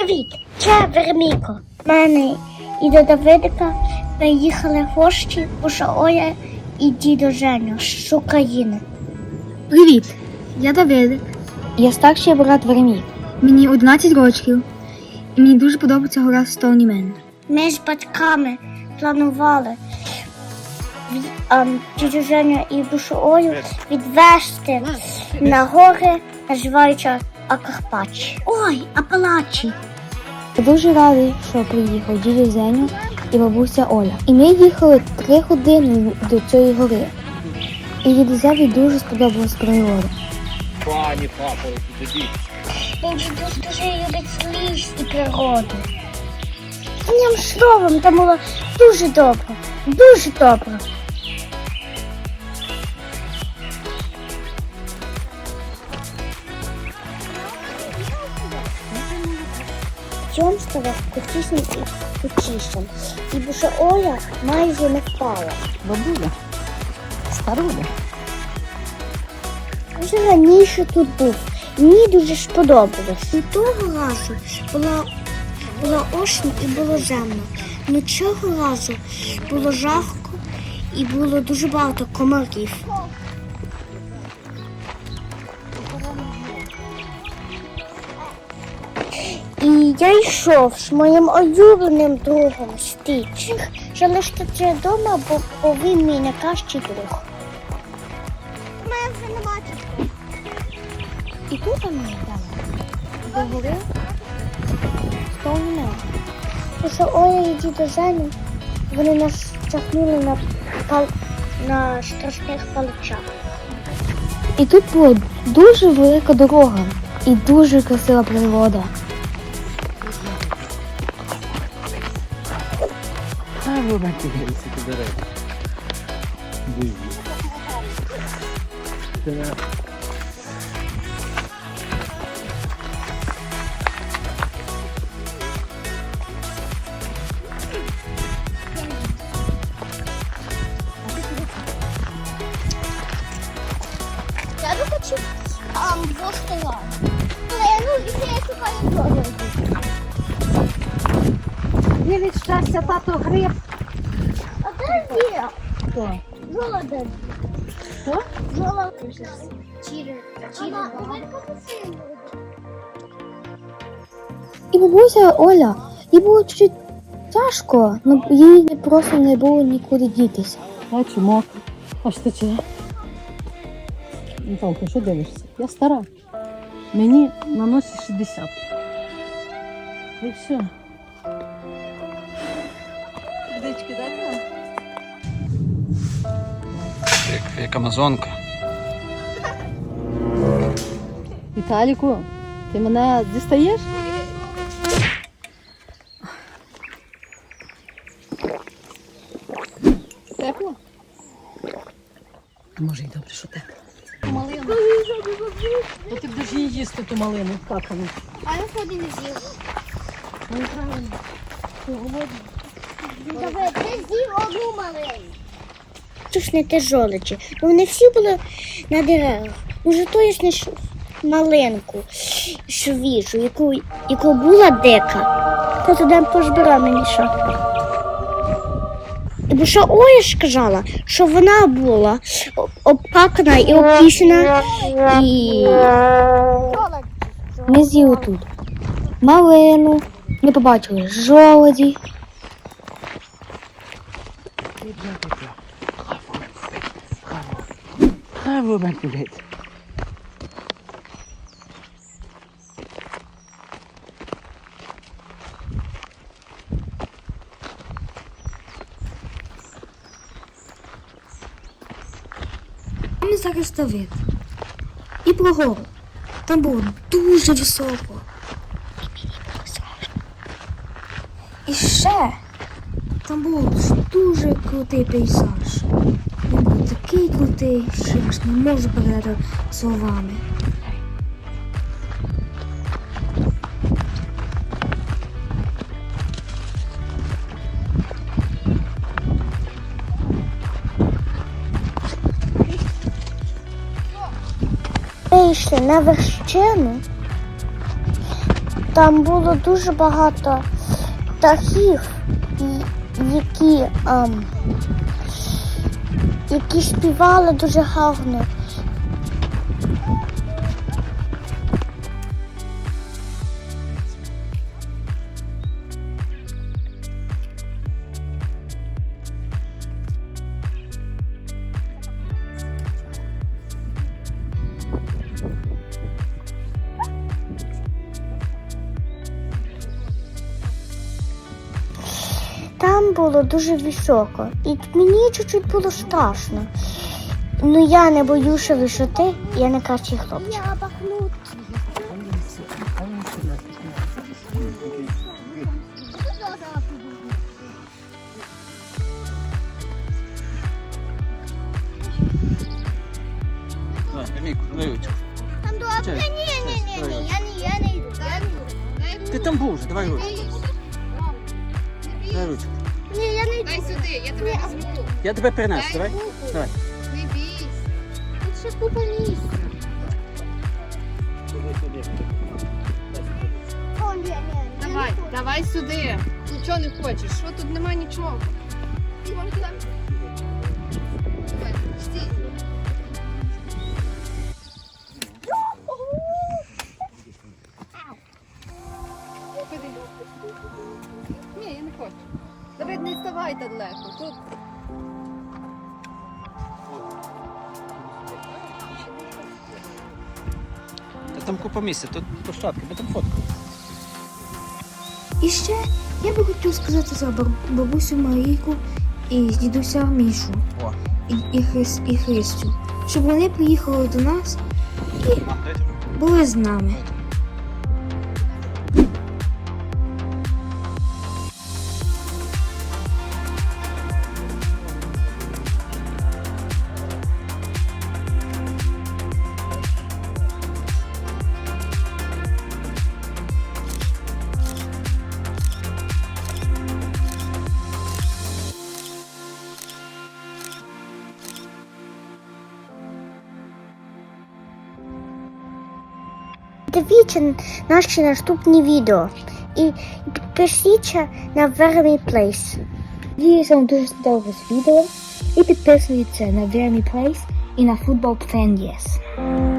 Привіт, це Верміко. Мене і до Давидика приїхали гості Оля і дідо Женя з України. Привіт, я Давидик. Я старший брат Веремій. Мені 11 років, і мені дуже подобається гора Стоунімен. Ми з батьками планували дідю Женю і Бушу Олю відвести на гори, називаються Акарпачі. Ой, Апалачі. Я дуже радий, що приїхав дідя Зеню і бабуся Оля. І ми їхали три години до цієї гори. І дідусеві дуже сподобалась природа. Пані, папа, тоді. Він же дуже, дуже любить ліс і природу. Одним словом, там було дуже добре. Дуже добре. Йом ставав крутішим і крутішим. І душа Оля майже не впала. Бабуля, старуля. Вже раніше тут був. Мені дуже сподобалось. І того разу була, була осінь і було земно. Ну цього разу було жарко і було дуже багато комарів. І я йшов з моїм улюбленим другом Стіч. Залишитися вдома, бо, він мій найкращий друг. Мене вже не бачить. І тут ми йдемо до гори Стоунімен. Що Оля і дідо Женя, вони нас тягнули на, пал... на страшних паличах. І тут була дуже велика дорога і дуже красива природа. Мене дивіться до дерева. Диві. Я би хочу а, двох стола. Але ну, якщо я шукаю теж. Не від щастя тато гриб. А де є? Хто? Жолоден. Чири. Чири. І бабуся Оля, їй було чуть тяжко, але їй просто не було нікуди дітися. Я чумок. Аж тече. Наталка, що дивишся? Я стара. Мені на носі 60. І все. Як, як амазонка. Віталіку, ти мене дістаєш? Тепло? А може й добре, що тепло. Малину. То ти будеш її їсти ту малину, какану. А я ході не з'їв. Ну і правильно. Ти голодний. Давай, ти з'їв одну маленьку. Не те жоличі. Вони всі були на деревах. Може, то я знайшов маленьку, свіжу, яку, яку була дика. То туди позбирав мені що. Бо що Оля ж казала, що вона була об- обкакана і опісена, і Ми з'їли тут малину, ми побачили жолоді. Хай ви мене дивіться. Ми зараз Давид. І про гору. Там було дуже високо. І ще там був дуже крутий пейзаж. Він був такий крутий, що я ж не можу передати словами. вийшли на вершину. там було дуже багато птахів, які, ем, які співали дуже гарно. Там було дуже високо, і мені чуть-чуть було страшно. Ну я не боюся висоти, я не кращий хлопчик. Там ні, ні, ні, я не, йду. Я не йду. Ти там був вже, давай Давай ручку. Ні, я не йду. Дай сюди, я тебе візьму. Я тебе перенесу, давай. Давай. Не бійся. Тут ще купа місця. О, ні, ні, я не Давай, хочу. давай сюди. Нічого не хочеш. Що тут нема нічого? Давай, стій. Я не хочу. Давай не ставай так легко. Тут Та там купа місця, тут площадка, ми там фоткали. І ще я би хотів сказати за баб- бабусю Марійку і дідуся Мішу О. і, і, Хрис, і Христю, щоб вони приїхали до нас і були з нами. Дивіться наші наступні відео і підпишіться на Vermy Place. Надіюся, вам дуже сподобалось відео. І підписуйтесь на Vermy Place і на Football Fan Yes.